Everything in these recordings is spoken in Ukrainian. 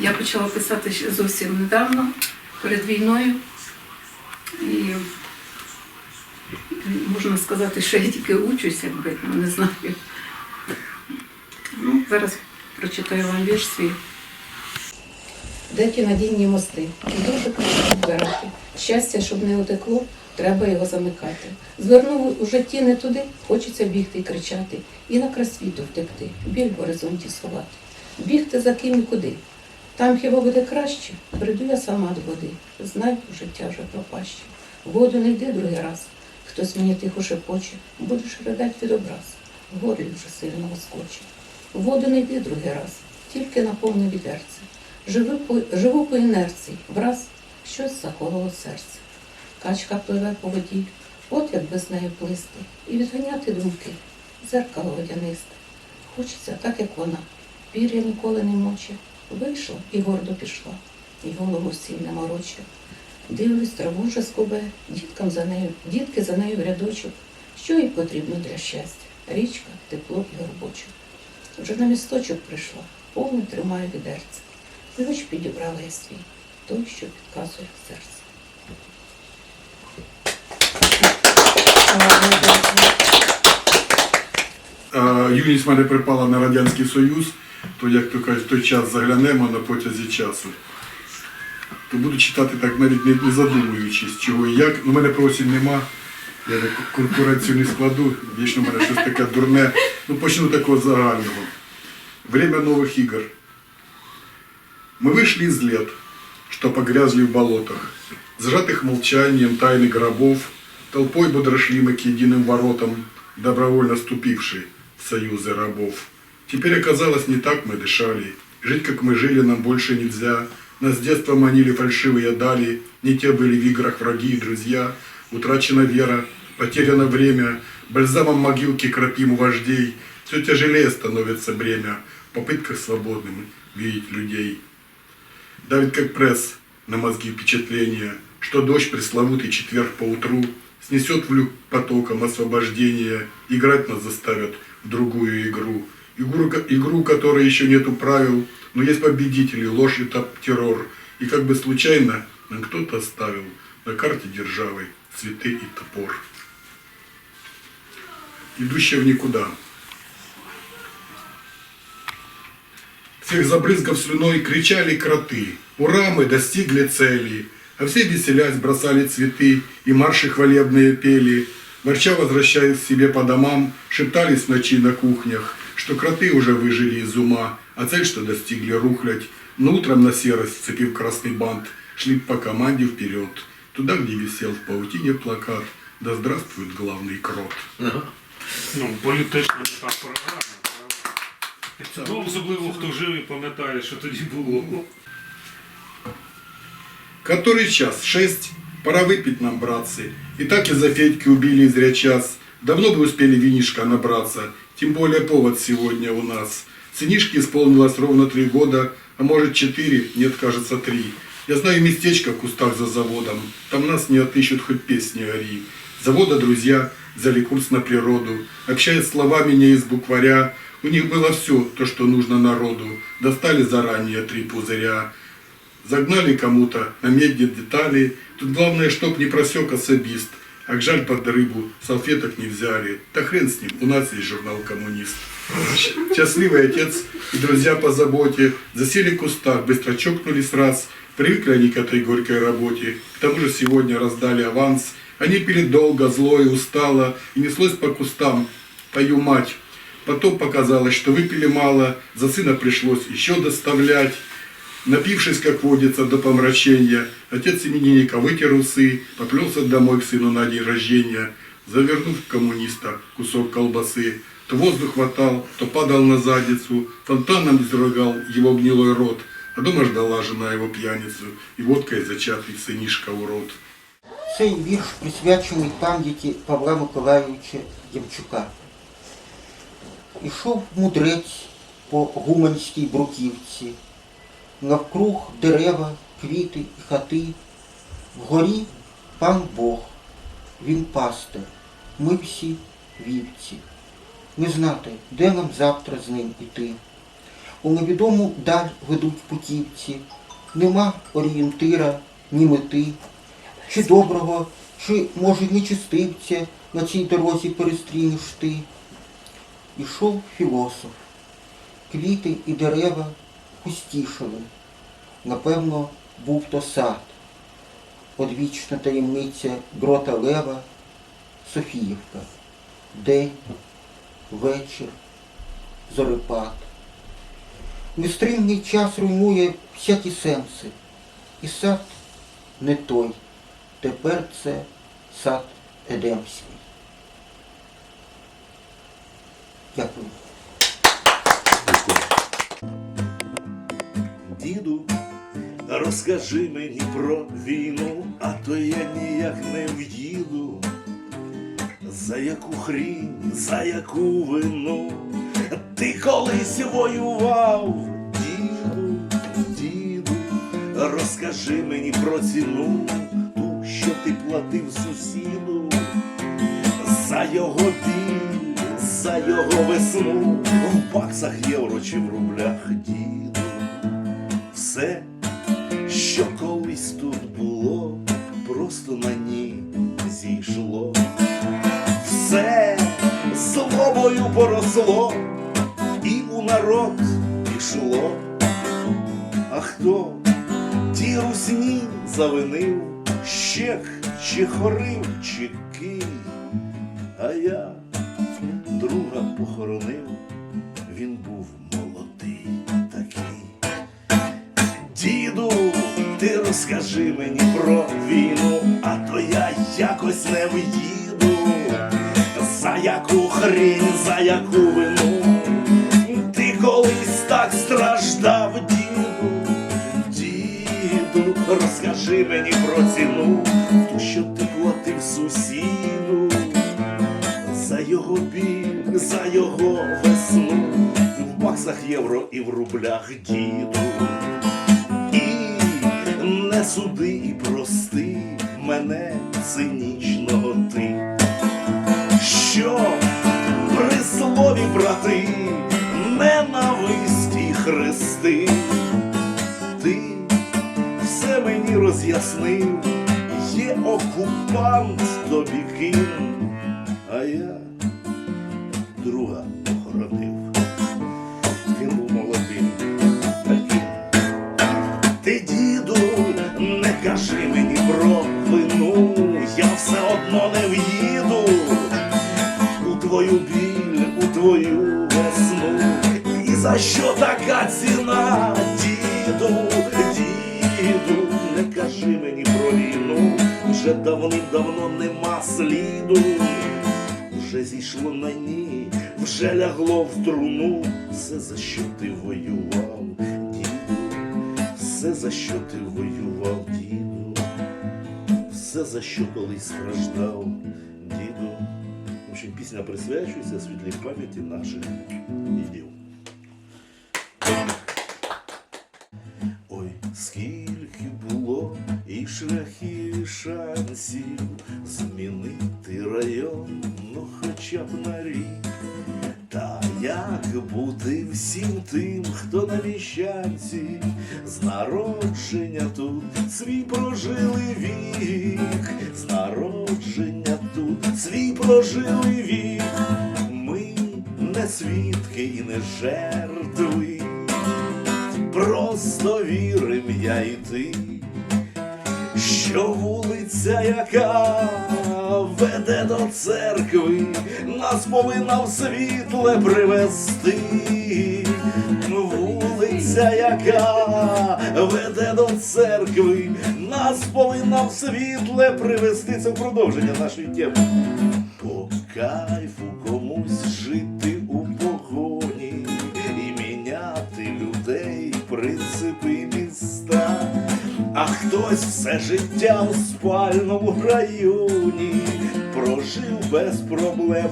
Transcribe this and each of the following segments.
Я почала писати зовсім недавно, перед війною. І можна сказати, що я тільки учусь, якби ну, не знаю. Ну, зараз прочитаю вам вірш свій. Де ті надійні мости? Дуже краще збирати. Щастя, щоб не утекло, треба його замикати. Звернув у житті не туди, хочеться бігти і кричати, і на край світу втекти, біль в горизонті сховати. Бігти за ким і куди. Там хіба буде краще, прийду я сама до води. Знай, життя вже пропаще. Воду не йди другий раз. Хтось мені тихо шепоче, будеш ридать від образ. Горлі вже сильно оскоче. Воду не йди другий раз, тільки наповни відерце. Живу по, живу по інерції, враз щось закололо серце. Качка пливе по воді, от як без неї плисти, і відганяти думки, зеркало водянисте. Хочеться так, як вона, пір'я ніколи не моче. Вийшла і гордо пішла, і голову не мороче. Дивлюсь, траву вже скубе, діткам за нею, дітки за нею в рядочок. Що їй потрібно для щастя? Річка, тепло і горбочок. Вже на місточок прийшла, повне тримаю відерце. Ключ підібрала я свій, той, що підказує серце. Юність мене припала на Радянський Союз, то як то кажуть, той час заглянемо на потязі часу. То буду читати так навіть не, не задумуючись, чого і як. Ну, мене просінь нема. Я так конкуренцію не складу, вічно в мене щось таке дурне. Ну почну такого загального. Время новых игр. Мы вышли из лет, что погрязли в болотах, сжатых молчанием тайны гробов, толпой бодро шли мы к единым воротам, добровольно ступившие в союзы рабов. Теперь оказалось, не так мы дышали, жить, как мы жили, нам больше нельзя. Нас с детства манили фальшивые дали, не те были в играх враги и друзья. Утрачена вера, потеряно время, бальзамом могилки кропим у вождей. Все тяжелее становится бремя в попытках свободным видеть людей. Давит как пресс на мозги впечатления, что дождь пресловутый четверг по утру снесет в люк потоком освобождения, играть нас заставят в другую игру. Игру, игру, которой еще нету правил, но есть победители, ложь и топ- террор. И как бы случайно нам кто-то оставил на карте державы цветы и топор. Идущая в никуда. Всех забрызгав слюной кричали кроты. Ура, мы достигли цели. А все веселясь бросали цветы и марши хвалебные пели. Ворча возвращаясь к себе по домам, шептались ночи на кухнях, что кроты уже выжили из ума, а цель, что достигли рухлядь. Но утром на серость, сцепив красный бант, шли по команде вперед, туда, где висел в паутине плакат «Да здравствует главный крот». Ну, політична така програма. правда? Ну, особливо хто жив і пам'ятає, що тоді було. Который час? Шесть. Пора выпить нам, братцы. И так из-за Федьки убили зря час. Давно бы успели винишка набраться. Тем более повод сегодня у нас. Сынишке исполнилось ровно три года, а может четыре, нет, кажется, три. Я знаю местечко в кустах за заводом. Там нас не отыщут, хоть песни ори. Завода друзья взяли курс на природу. Общаясь словами не из букваря, у них было все, то, что нужно народу. Достали заранее три пузыря. Загнали кому-то на медне детали. Тут главное, чтоб не просек особист. А к жаль под рыбу салфеток не взяли. Да хрен с ним, у нас есть журнал «Коммунист». Счастливый отец и друзья по заботе засели в кустах, быстро чокнулись раз. Привыкли они к этой горькой работе. К тому же сегодня раздали аванс. Они пили долго, зло и устало, и неслось по кустам. Пою мать. Потом показалось, что выпили мало, за сына пришлось еще доставлять. Напившись, как водится, до помрачения, отец именинника вытер усы, поплелся домой к сыну на день рождения, завернув в коммуниста кусок колбасы. То воздух хватал, то падал на задницу, фонтаном изрыгал его гнилой рот, а дома ждала жена его пьяницу, и водкой зачатый сынишка урод. Цей вірш присвячений пам'яті Павла Миколайовича Ямчука. Ішов мудрець по гуманській бруківці, Навкруг дерева, квіти і хати. Вгорі пан Бог, він пастир, ми всі вівці. Не знати, де нам завтра з ним іти. У невідому даль ведуть путівці, нема орієнтира, ні мети, чи доброго, чи, може, нечистивця на цій дорозі перестрінеш ти. Ішов філософ, квіти і дерева пустішали. Напевно, був то сад, одвічна таємниця грота Лева, Софіївка, день, вечір, зорепад. Нестримний час руйнує всякі сенси. І сад не той. Тепер це сад Едемський. Дякую. Діду, розкажи мені про війну, а то я ніяк не в'їду. За яку хрінь, за яку вину ти колись воював, діду, діду, розкажи мені про ціну, ту, що ти платив сусіду, за його біль, за його весну, в баксах євро чи в рублях, діду все, що колись тут було, просто на ній зійшло. Все злобою поросло і у народ пішло. А хто ті русні завинив, щек чи хорив, чи кий, а я друга похоронив, розкажи мені про війну, а то я якось не в'їду. За яку хрінь, за яку вину ти колись так страждав, діду, діду, розкажи мені про ціну, ту, що ти платив сусіду, за його біль, за його весну, в баксах євро і в рублях, діду. Не суди і прости мене цинічного ти, що при слові брати ненависті хрести, ти все мені роз'яснив, є окупант тобі ким, а я давним-давно нема сліду, вже зійшло на ній, вже лягло в труну, все за що ти воював, діду все, за що ти воював, діду, все, за що колись страждав, діду. В общем, пісня присвячується світлій пам'яті наших дідів. Шансів змінити район, ну хоча б на рік. Та як бути всім тим, хто на віщанці з народження тут свій прожили вік, з народження тут свій прожили вік. Ми не свідки і не жертви, просто вірим я і ти що вулиця, яка веде до церкви, нас повинна в світле привести. Вулиця, яка веде до церкви, нас повинна в світле привести. Це продовження нашої теми. По кайфу комусь жити А хтось все життя у спальному районі прожив без проблем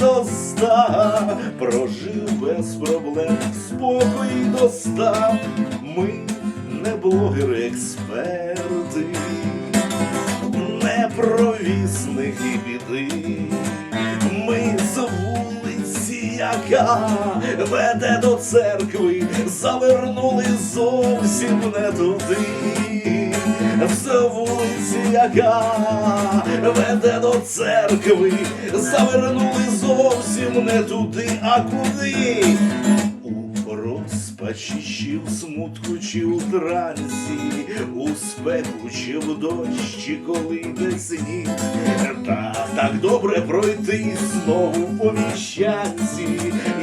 до ста, прожив без проблем до ста. Ми не блогери, експерти, не провісники біди. Яка веде до церкви, завернули зовсім не туди. Все вулиці, яка веде до церкви, завернули зовсім не туди, а куди? Розпачі чи в смутку, чи у трансі, у спеку, чи в дощі, коли йде сніг. Та так добре пройти знову по міщанці,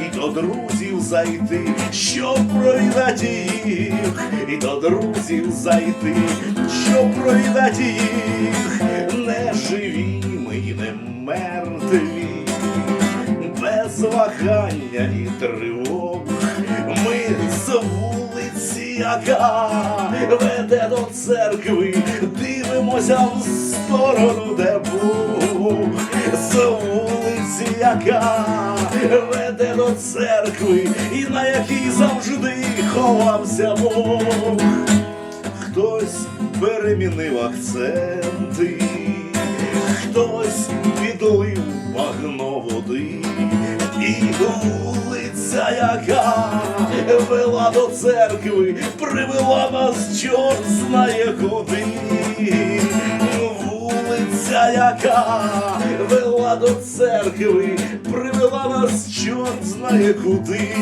і до друзів зайти, щоб провідати їх, і до друзів зайти, щоб провідати їх, не живі ми й не мертві без вагання і тривог. Яка веде до церкви, дивимося в сторону, де Бог. З вулиці, яка веде до церкви, і на якій завжди ховався Бог. Хтось перемінив акценти, хтось підлив багно води, і вулиця, яка вела до церкви, привела нас чорт знає куди. Вулиця, яка вела до церкви, привела нас чорт знає куди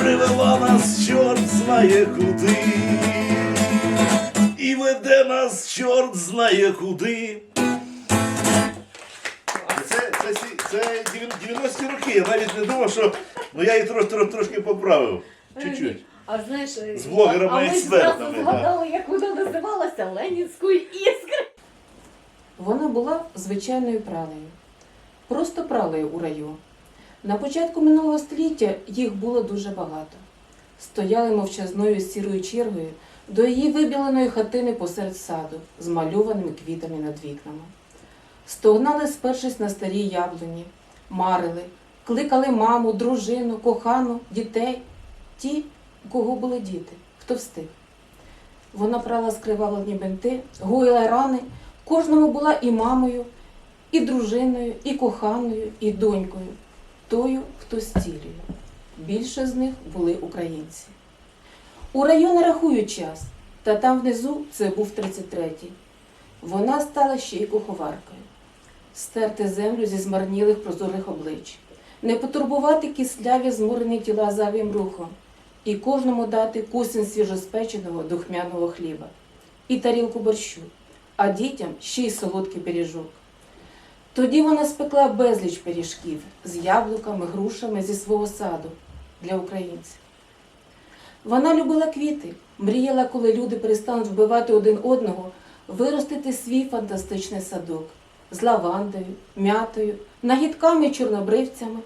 привела нас чорт знає куди. І веде нас чорт знає куди. Це, 90-ті роки. Я навіть не думав, що ну я її трош, трош, трошки поправив. Чуть-чуть. А знаєш, З блогерами, а ми експертами, зразу да. згадали, як вона називалася Ленінською іскрою. Вона була звичайною пралею. Просто пралею у раю. На початку минулого століття їх було дуже багато. Стояли мовчазною сірою чергою до її вибіленої хатини посеред саду з мальованими квітами над вікнами. Стогнали, спершись на старій яблуні, марили, кликали маму, дружину, кохану, дітей, ті, у кого були діти, хто встиг. Вона прала скривавлені бинти, гоїла рани, кожному була і мамою, і дружиною, і коханою, і донькою, тою, хто стілює. Більше з них були українці. У районі рахують час, та там внизу це був 33-й. Вона стала ще й куховаркою. Стерти землю зі змарнілих прозорих облич, не потурбувати кисляві змурені тіла завім рухом, і кожному дати кусень свіжоспеченого духмяного хліба, і тарілку борщу, а дітям ще й солодкий пиріжок. Тоді вона спекла безліч пиріжків з яблуками, грушами зі свого саду для українців. Вона любила квіти, мріяла, коли люди перестануть вбивати один одного, виростити свій фантастичний садок з лавандою, м'ятою, нагідками чорнобривцями,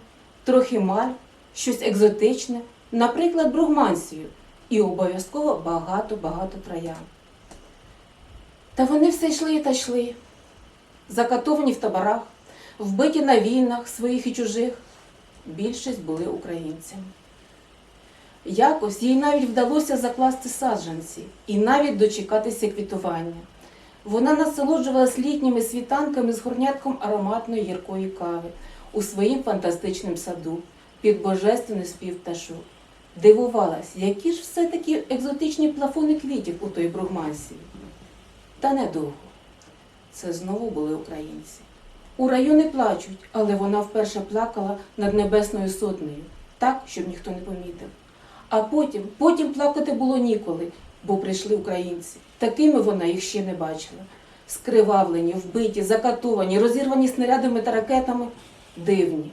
трохи маль, щось екзотичне, наприклад, бругмансію, і обов'язково багато-багато троян. Та вони все йшли та йшли, закатовані в таборах, вбиті на війнах своїх і чужих. Більшість були українцями. Якось їй навіть вдалося закласти саджанці і навіть дочекатися квітування. Вона насолоджувалась літніми світанками з горнятком ароматної гіркої кави у своїм фантастичному саду під божественний спів пташок. Дивувалась, які ж все-таки екзотичні плафони квітів у той бругмансії. Та недовго. Це знову були українці. У райони плачуть, але вона вперше плакала над Небесною сотнею, так, щоб ніхто не помітив. А потім, потім плакати було ніколи, бо прийшли українці. Такими вона їх ще не бачила. Скривавлені, вбиті, закатовані, розірвані снарядами та ракетами, дивні.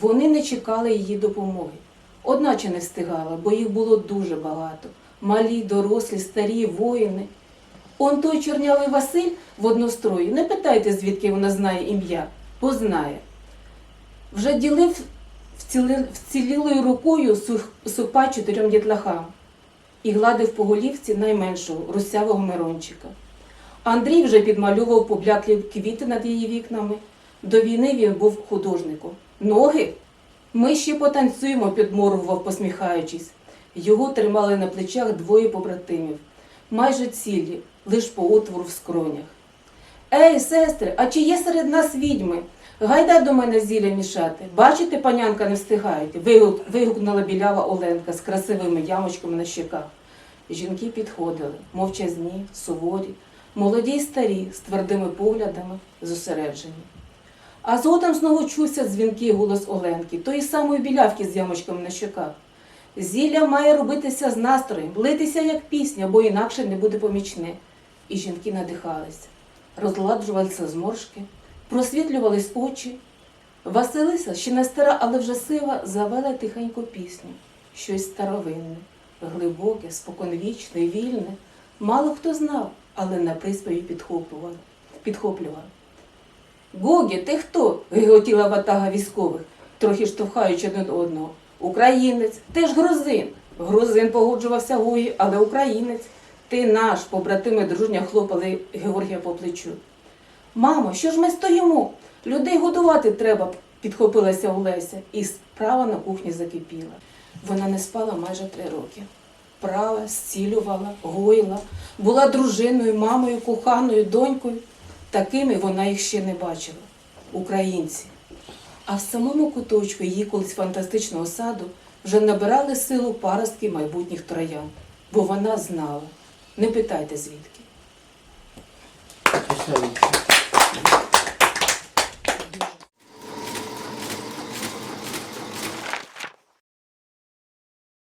Вони не чекали її допомоги. Одначе не встигала, бо їх було дуже багато. Малі, дорослі, старі, воїни. Он той чорнявий Василь в однострої, не питайте, звідки вона знає ім'я, бо знає. Вже ділив вцілілою рукою супа чотирьом дітлахам і гладив по голівці найменшого русявого Мирончика. Андрій вже підмальовував побляклі квіти над її вікнами. До війни він був художником. Ноги? Ми ще потанцюємо, підморгував, посміхаючись. Його тримали на плечах двоє побратимів, майже цілі, лиш по отвору в скронях. Ей, сестри, а чи є серед нас відьми? Гайда до мене зілля мішати. Бачите, панянка не встигаєте. Вигукнула білява Оленка з красивими ямочками на щеках. Жінки підходили, мовчазні, суворі, молоді й старі, з твердими поглядами, зосереджені. А згодом знову чувся дзвінкий голос Оленки, тої самої білявки з ямочками на щоках. Зілля має робитися з настроєм, литися як пісня, бо інакше не буде помічне. І жінки надихалися, розладжувалися зморшки, просвітлювались очі. Василиса, ще не стара, але вже сива, завела тихенько пісню, щось старовинне, глибоке, споконвічне, вільне. Мало хто знав, але на приспіві підхоплював. підхоплював. Гогі, ти хто? гиготіла ватага військових, трохи штовхаючи один одного. Українець, ти ж грузин. Грузин погоджувався Гогі, але українець. Ти наш, побратими дружня хлопали Георгія по плечу. Мамо, що ж ми стоїмо? Людей годувати треба, підхопилася Олеся, і справа на кухні закипіла. Вона не спала майже три роки. Прала, зцілювала, гоїла, була дружиною, мамою, коханою, донькою. Такими вона їх ще не бачила. Українці. А в самому куточку її колись фантастичного саду вже набирали силу паростки майбутніх троян, бо вона знала. Не питайте звідки.